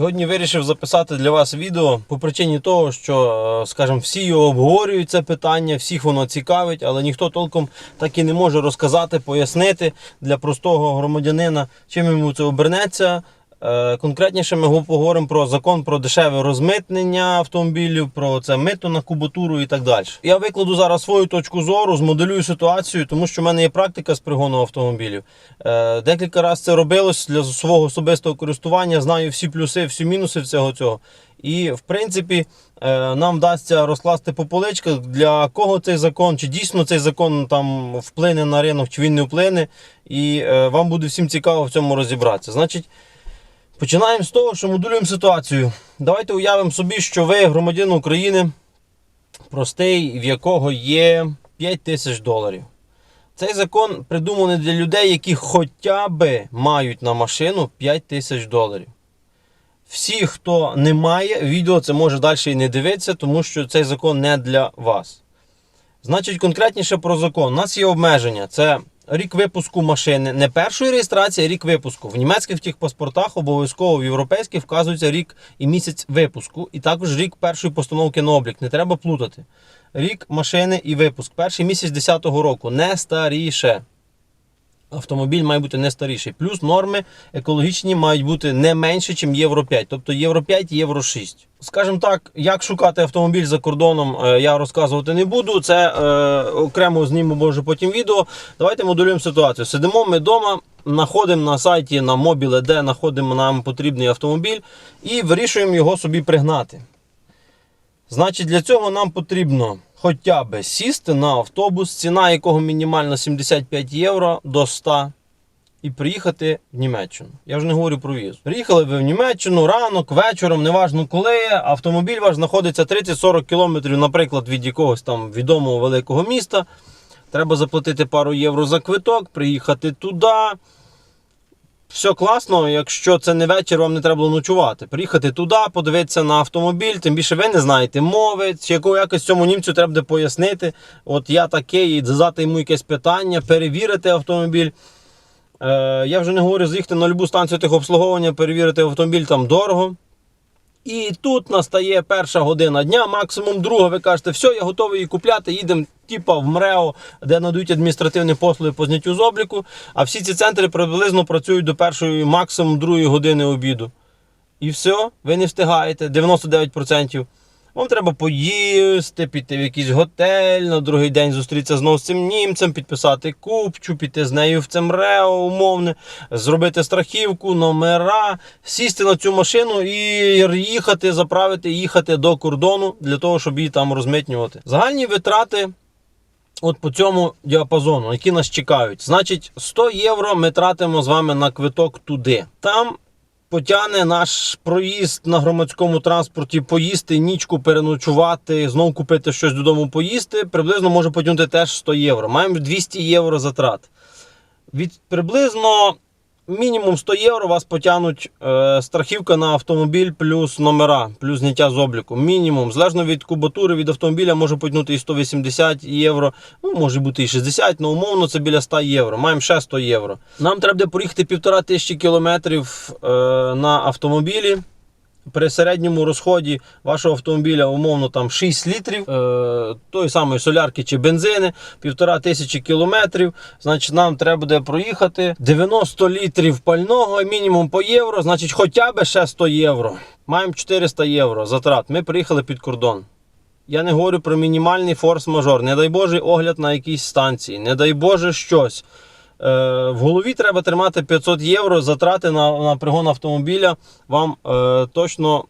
Сьогодні вирішив записати для вас відео по причині того, що, е, скажімо, всі його обговорюють це питання, всіх воно цікавить, але ніхто толком так і не може розказати, пояснити для простого громадянина, чим йому це обернеться. Е, Конкретніше ми поговоримо про закон про дешеве розмитнення автомобілів, про це мито на кубатуру і так далі. Я викладу зараз свою точку зору, змоделюю ситуацію, тому що в мене є практика з пригону автомобілів. Е, Декілька разів це робилось для свого особистого користування. Знаю всі плюси, всі мінуси всього цього. І в принципі е, нам вдасться розкласти по поличках, для кого цей закон, чи дійсно цей закон там вплине на ринок, чи він не вплине. І вам буде всім цікаво в цьому розібратися. Значить. Починаємо з того, що модулюємо ситуацію. Давайте уявимо собі, що ви громадянин України, простий, в якого є 5 тисяч доларів. Цей закон придуманий для людей, які хоча б мають на машину 5 тисяч доларів. Всі, хто не має, відео це може далі і не дивитися, тому що цей закон не для вас. Значить, конкретніше про закон. У нас є обмеження. Це рік випуску машини. Не першої реєстрації, а рік випуску. В німецьких тих паспортах обов'язково в європейських вказується рік і місяць випуску, і також рік першої постановки на облік. Не треба плутати. Рік машини і випуск. Перший місяць 10-го року. Не старіше. Автомобіль має бути не старіший. Плюс норми екологічні мають бути не менше, ніж Євро 5. Тобто Євро 5 Євро 6. Скажімо так, як шукати автомобіль за кордоном, е, я розказувати не буду. Це е, окремо зніму може потім відео. Давайте модулюємо ситуацію. Сидимо ми вдома, знаходимо на сайті на мобіле, де знаходимо нам потрібний автомобіль, і вирішуємо його собі пригнати. Значить, для цього нам потрібно хоча б сісти на автобус, ціна якого мінімально 75 євро до 100, і приїхати в Німеччину. Я вже не говорю про віз. Приїхали ви в Німеччину ранок, вечором, неважно коли. Автомобіль ваш знаходиться 30-40 кілометрів, наприклад, від якогось там відомого великого міста. Треба заплатити пару євро за квиток, приїхати туди. Все класно, якщо це не вечір, вам не треба було ночувати. Приїхати туди, подивитися на автомобіль, тим більше ви не знаєте мови, чи яку якось цьому німцю треба буде пояснити. От я такий, і задати йому якесь питання, перевірити автомобіль. Е, я вже не говорю з'їхати на любу станцію техобслуговування, перевірити автомобіль там дорого. І тут настає перша година дня, максимум друга. Ви кажете, все, я готовий її купляти. Їдемо типа в МРЕО, де надають адміністративні послуги по зняттю з обліку. А всі ці центри приблизно працюють до першої, максимум другої години обіду. І все, ви не встигаєте 99%. Вам треба поїсти, піти в якийсь готель, на другий день зустрітися знову з цим німцем, підписати купчу, піти з нею в це МРЕО умовне, зробити страхівку, номера, сісти на цю машину і їхати, заправити, їхати до кордону для того, щоб її там розмитнювати. Загальні витрати. От по цьому діапазону, які нас чекають. Значить, 100 євро ми тратимо з вами на квиток туди. Там потягне наш проїзд на громадському транспорті, поїсти, нічку переночувати, знову купити щось додому поїсти. Приблизно може потягнути теж 100 євро. Маємо 200 євро затрат. Від приблизно мінімум 100 євро вас потягнуть е, страхівка на автомобіль плюс номера, плюс зняття з обліку. Мінімум. Залежно від кубатури від автомобіля може потягнути і 180 євро, ну може бути і 60, але умовно це біля 100 євро. Маємо ще 100 євро. Нам треба буде проїхати півтора тисячі кілометрів е, на автомобілі. При середньому розході вашого автомобіля, умовно, там 6 літрів е, тої самої солярки чи бензини, півтора тисячі кілометрів. Значить, нам треба буде проїхати 90 літрів пального, мінімум по євро, значить, хоча б ще 100 євро. Маємо 400 євро затрат. Ми приїхали під кордон. Я не говорю про мінімальний форс-мажор. Не дай Боже огляд на якійсь станції, не дай Боже щось. Е, в голові треба тримати 500 євро, затрати на, на пригон автомобіля. Вам е, точно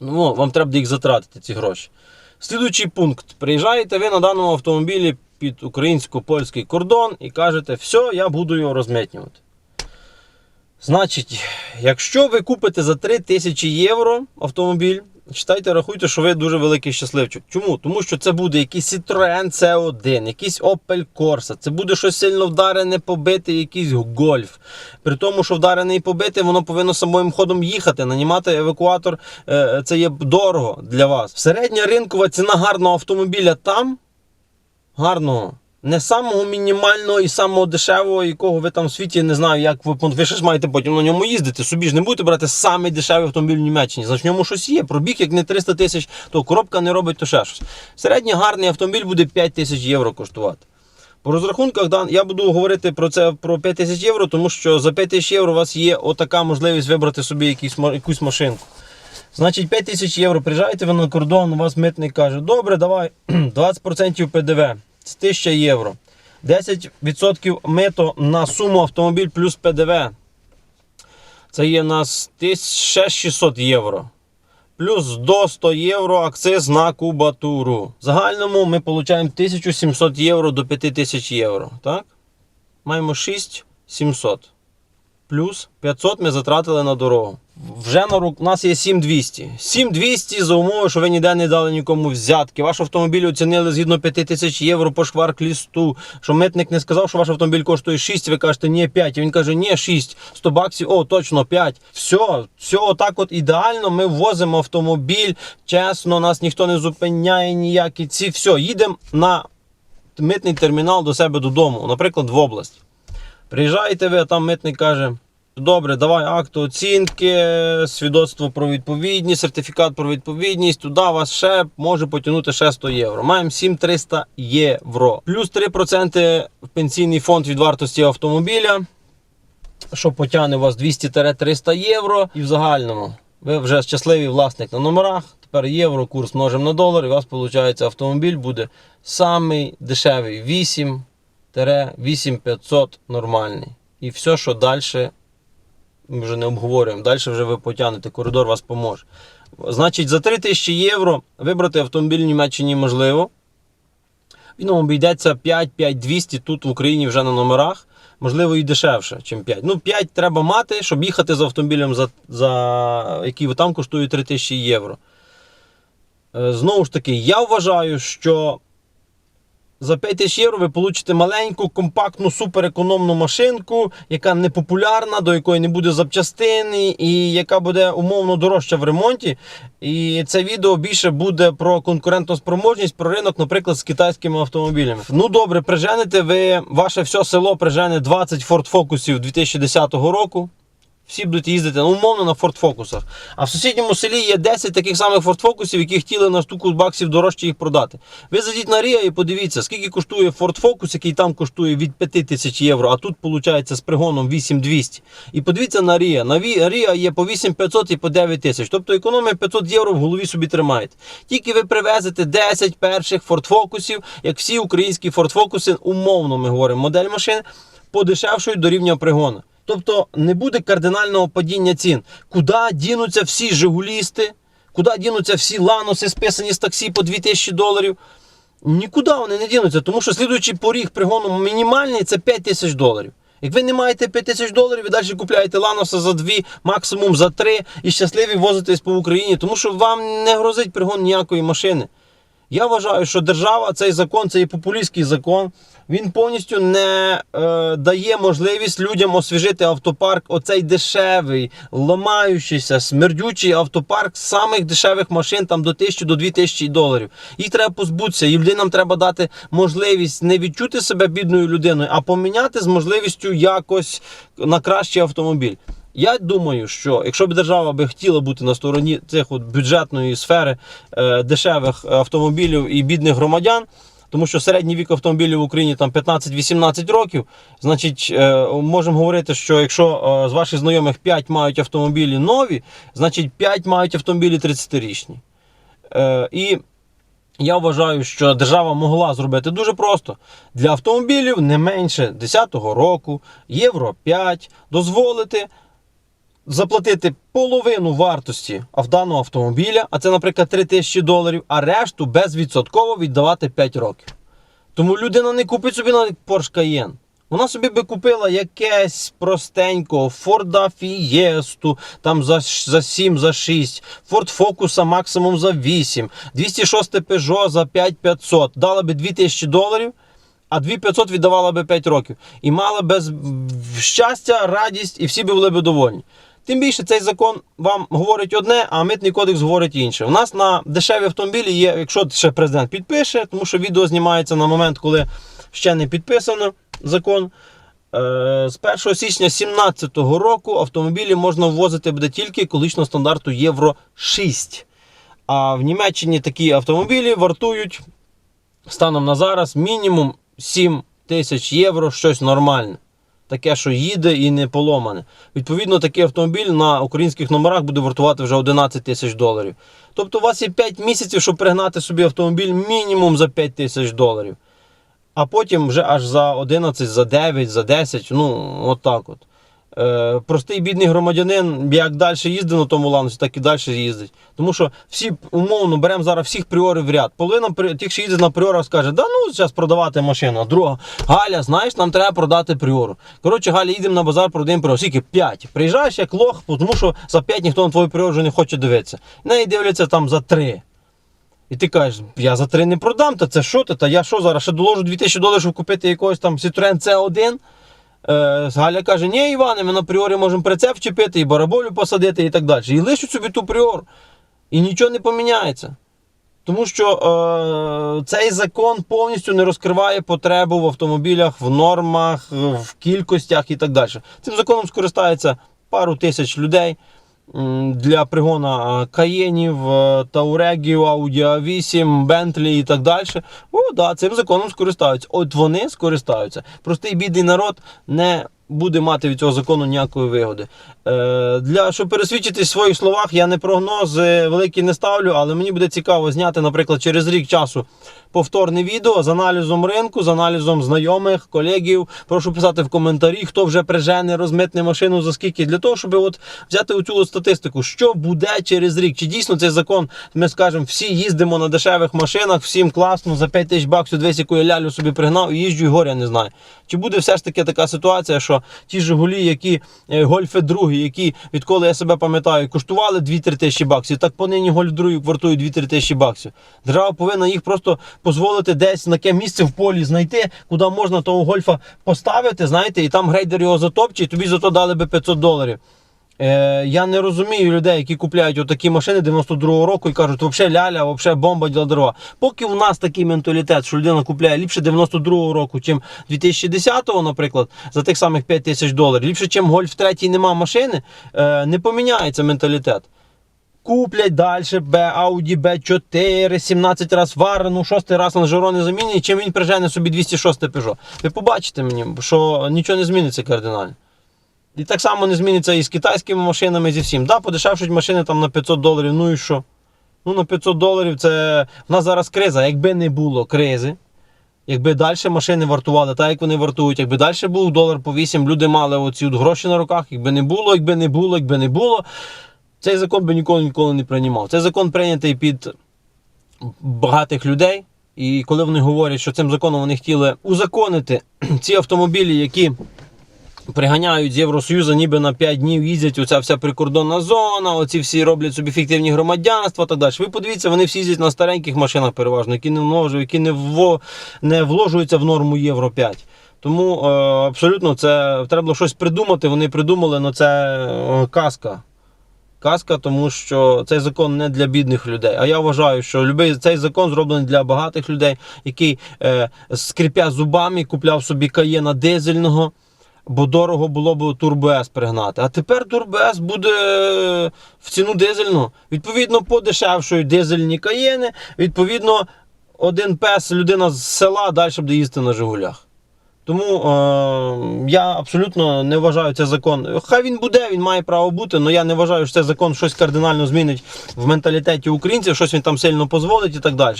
ну, вам треба їх затратити, ці гроші. Слідуючий пункт. Приїжджаєте ви на даному автомобілі під українсько-польський кордон і кажете, все, я буду його розмитнювати. Значить, якщо ви купите за 3000 євро автомобіль, читайте, рахуйте, що ви дуже великий щасливчик. Чому? Тому що це буде якийсь Citroen C1, якийсь Opel Corsa, це буде щось сильно вдарене, побите, якийсь гольф. При тому, що вдарене і побите, воно повинно самим ходом їхати. Нанімати евакуатор е, це є дорого для вас. Середня ринкова ціна гарного автомобіля там, гарного, Не самого мінімального і самого дешевого, якого ви там в світі не знаю, як ви ви ж маєте потім на ньому їздити. Собі ж не будете брати самий дешевий автомобіль в Німеччині. Значить, в ньому щось є. Пробіг, як не 300 тисяч, то коробка не робить, то ще щось. Середній гарний автомобіль буде 5 тисяч євро коштувати. По розрахунках я буду говорити про це про 5 тисяч євро, тому що за 5 тисяч євро у вас є отака можливість вибрати собі якісь, якусь машинку. Значить, 5 тисяч євро, приїжджаєте ви на кордон, у вас митник каже, добре, давай 20% ПДВ, це 1000 євро. 10% мито на суму автомобіль плюс ПДВ. Це є нас 1600 євро. Плюс до 100 євро акциз на кубатуру. В загальному ми отримуємо 1700 євро до 5000 євро. Так? Маємо 6700. Плюс 500 ми затратили на дорогу. Вже на рук у нас є 7200. 7200 за умови, що ви ніде не дали нікому взятки. Ваш автомобіль оцінили згідно 5000 євро по шварк-лісту. Що митник не сказав, що ваш автомобіль коштує 6, ви кажете, ні, 5. І він каже, ні, 6, 100 баксів, о, точно 5. Все, все отак от ідеально. Ми ввозимо автомобіль, чесно, нас ніхто не зупиняє ніякі ці. Все, їдемо на митний термінал до себе додому, наприклад, в область. Приїжджаєте ви, а там митник каже: добре, давай акт оцінки, свідоцтво про відповідність, сертифікат про відповідність. Туди вас ще може потягнути ще 100 євро. Маємо 7300 євро. Плюс 3% в пенсійний фонд від вартості автомобіля, що потягне вас 200-300 євро. І в загальному ви вже щасливий власник на номерах. Тепер євро, курс множимо на долар, і у вас виходить автомобіль буде самий дешевий 8 8500 нормальний. І все, що далі, ми вже не обговорюємо. Далі вже ви потягнете, коридор вас поможе. Значить, за 3000 євро вибрати автомобіль в Німеччині можливо. Він обійдеться 5-5200 тут в Україні вже на номерах. Можливо, і дешевше, ніж 5. Ну, 5 треба мати, щоб їхати з автомобілем, за, за, який там коштує 3000 євро. Е, Знову ж таки, я вважаю, що за 5 тисяч євро ви получите маленьку, компактну, суперекономну машинку, яка не популярна, до якої не буде запчастин, і яка буде умовно дорожча в ремонті. І це відео більше буде про конкурентоспроможність, про ринок, наприклад, з китайськими автомобілями. Ну добре, приженете ви, ваше все село прижене 20 Ford Focusів 2010 року. Всі будуть їздити ну, умовно на Ford Focusах. А в сусідньому селі є 10 таких самих Ford Focusів, які хотіли на штуку баксів дорожче їх продати. Ви зайдіть на Ріа і подивіться, скільки коштує Ford Focus, який там коштує від 5 тисяч євро, а тут виходить з пригоном 8200. І подивіться на Ріа. На Ріа є по 8500 і по 9 тисяч. Тобто економія 500 євро в голові собі тримаєте. Тільки ви привезете 10 перших Ford Focusів, як всі українські Ford Focus, умовно ми говоримо, модель машин, подешевшують до рівня пригону. Тобто не буде кардинального падіння цін. Куди дінуться всі жигулісти, куди дінуться всі ланоси, списані з таксі по 2000 доларів. Нікуди вони не дінуться, тому що слідуючий поріг пригону мінімальний це 5 тисяч доларів. Як ви не маєте 5 тисяч доларів, ви далі купляєте ланоса за 2, максимум за 3 і щасливі возитесь по Україні, тому що вам не грозить пригон ніякої машини. Я вважаю, що держава, цей закон, це є популістський закон. Він повністю не е, дає можливість людям освіжити автопарк. Оцей дешевий, ламаючийся, смердючий автопарк самих дешевих машин там до 1000 до 2000 доларів. Їх треба позбутися, і людинам треба дати можливість не відчути себе бідною людиною, а поміняти з можливістю якось на кращий автомобіль. Я думаю, що якщо б держава би хотіла бути на стороні цих от бюджетної сфери е, дешевих автомобілів і бідних громадян, тому що середній вік автомобілів в Україні там 15-18 років, значить, е, можемо говорити, що якщо е, з ваших знайомих 5 мають автомобілі нові, значить 5 мають автомобілі 30-річні. Е, і я вважаю, що держава могла зробити дуже просто для автомобілів не менше 10-го року, євро 5, дозволити заплатити половину вартості даного автомобіля, а це, наприклад, 3 тисячі доларів, а решту безвідсотково віддавати 5 років. Тому людина не купить собі навіть Porsche Cayenne. Вона собі би купила якесь простенького Форда Фієсту, там за, за 7, за 6, Ford Focus максимум за 8, 206 Peugeot за 5500. Дала би 2000 доларів, а 2500 віддавала би 5 років. І мала би щастя, радість, і всі би були б довольні. Тим більше цей закон вам говорить одне, а митний кодекс говорить інше. У нас на дешеві автомобілі є, якщо ще президент підпише, тому що відео знімається на момент, коли ще не підписано закон. Е, З 1 січня 2017 року автомобілі можна ввозити буде тільки екологічного стандарту Євро 6. А в Німеччині такі автомобілі вартують станом на зараз мінімум 7 тисяч євро, щось нормальне. Таке, що їде і не поломане. Відповідно, такий автомобіль на українських номерах буде вартувати вже 11 тисяч доларів. Тобто у вас є 5 місяців, щоб пригнати собі автомобіль мінімум за 5 тисяч доларів. А потім вже аж за 11, за 9, за 10, ну, от так от. Е, простий бідний громадянин, як далі їздить на тому ланусі, так і далі їздить. Тому що всі, умовно, беремо зараз всіх пріорів в ряд. Половина тих, що їздить на пріорах, скаже, да ну, зараз продавати машину. Друга, Галя, знаєш, нам треба продати пріору. Коротше, Галя, їдемо на базар, продаємо пріору. Скільки? 5. Приїжджаєш як лох, тому що за 5 ніхто на твою пріору вже не хоче дивитися. Неї дивляться там за 3. І ти кажеш, я за 3 не продам, та це що ти? Та я що зараз ще доложу 2000 доларів, щоб купити якогось там Citroen C1? Е, Галя каже, ні, Іване, ми на пріорі можемо прицеп вчепити і бараболю посадити і так далі. І лишуть собі ту пріор. І нічого не поміняється. Тому що е, цей закон повністю не розкриває потребу в автомобілях, в нормах, в кількостях і так далі. Цим законом скористається пару тисяч людей для пригона е, каєнів, е, таурегів, Audi A8, Bentley і так далі. О, да, цим законом скористаються. От вони скористаються. Простий бідний народ не буде мати від цього закону ніякої вигоди. Е, для, щоб пересвідчитись в своїх словах, я не прогнози великі не ставлю, але мені буде цікаво зняти, наприклад, через рік часу повторне відео з аналізом ринку, з аналізом знайомих, колегів. Прошу писати в коментарі, хто вже прижене, розмитне машину за скільки, для того, щоб от взяти оцю статистику, що буде через рік. Чи дійсно цей закон, ми скажемо, всі їздимо на дешевих машинах, всім класно, за 5 тисяч баксів дивись, яку я лялю собі пригнав і їжджу і горя не знаю. Чи буде все ж таки така ситуація, що ті Жигулі, які е, гольфи другі, які відколи я себе пам'ятаю, коштували 2-3 тисячі баксів, так по нині гольф другий вартують 2-3 тисячі баксів. Держава повинна їх просто дозволити десь на яке місце в полі знайти, куди можна того гольфа поставити, знаєте, і там грейдер його затопче, і тобі за то дали би 500 доларів. Е, я не розумію людей, які купляють отакі машини 92-го року і кажуть, взагалі ляля, взагалі бомба діла дрова. Поки у нас такий менталітет, що людина купляє ліпше 92-го року, чим 2010-го, наприклад, за тих самих 5 тисяч доларів, ліпше, чим Гольф 3 нема машини, е, не поміняється менталітет. Куплять далі Б, Audi B4, 17 раз варену, 6 раз лонжерони замінені, чим він прижене собі 206 Peugeot. Ви побачите мені, що нічого не зміниться кардинально. І так само не зміниться і з китайськими машинами, зі всім. Да, подешевшуть машини там на 500 доларів, ну і що? Ну на 500 доларів це. В нас зараз криза. Якби не було кризи, якби далі машини вартували, так як вони вартують, якби далі був долар по 8, люди мали оці от гроші на руках, якби не було, якби не було, якби не було. Цей закон би ніколи ніколи не приймав. Цей закон прийнятий під багатих людей. І коли вони говорять, що цим законом вони хотіли узаконити ці автомобілі, які приганяють з Євросоюзу, ніби на 5 днів їздять, оця вся прикордонна зона, оці всі роблять собі фіктивні громадянства так далі. Ви подивіться, вони всі їздять на стареньких машинах переважно, які не вложують, які не, вво, не вложуються в норму Євро 5. Тому е, абсолютно це треба було щось придумати. Вони придумали, але це е, казка. Казка, тому що цей закон не для бідних людей. А я вважаю, що любий цей закон зроблений для багатих людей, який е, скрипя зубами, купляв собі каєна дизельного, бо дорого було б турбо-С пригнати. А тепер турбо-С буде е, в ціну дизельну. Відповідно, подешевшою дизельні каєни. Відповідно, один пес, людина з села далі буде їздити на Жигулях. Тому е, я абсолютно не вважаю цей закон. Хай він буде, він має право бути, але я не вважаю, що цей закон щось кардинально змінить в менталітеті українців, щось він там сильно дозволить і так далі.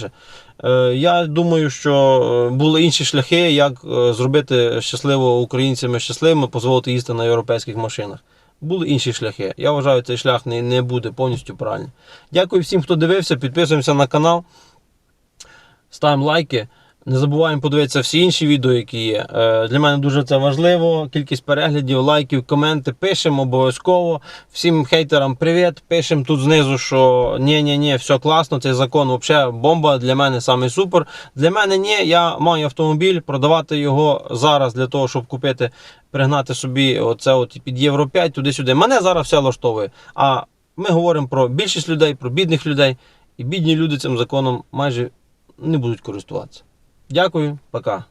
Е, я думаю, що е, були інші шляхи, як е, зробити щасливо українцями щасливими, дозволити їсти на європейських машинах. Були інші шляхи. Я вважаю, цей шлях не, не буде повністю правильним. Дякую всім, хто дивився. Підписуємося на канал, ставимо лайки. Не забуваємо подивитися всі інші відео, які є. Е, Для мене дуже це важливо. Кількість переглядів, лайків, коменти. Пишемо обов'язково. Всім хейтерам привіт. Пишемо тут знизу, що ні, ні, ні, все класно, цей закон взагалі бомба. Для мене саме супер. Для мене ні, я маю автомобіль, продавати його зараз для того, щоб купити, пригнати собі оце от під Євро 5 туди-сюди. Мене зараз все влаштовує. А ми говоримо про більшість людей, про бідних людей. І бідні люди цим законом майже не будуть користуватися. Дякую, пока.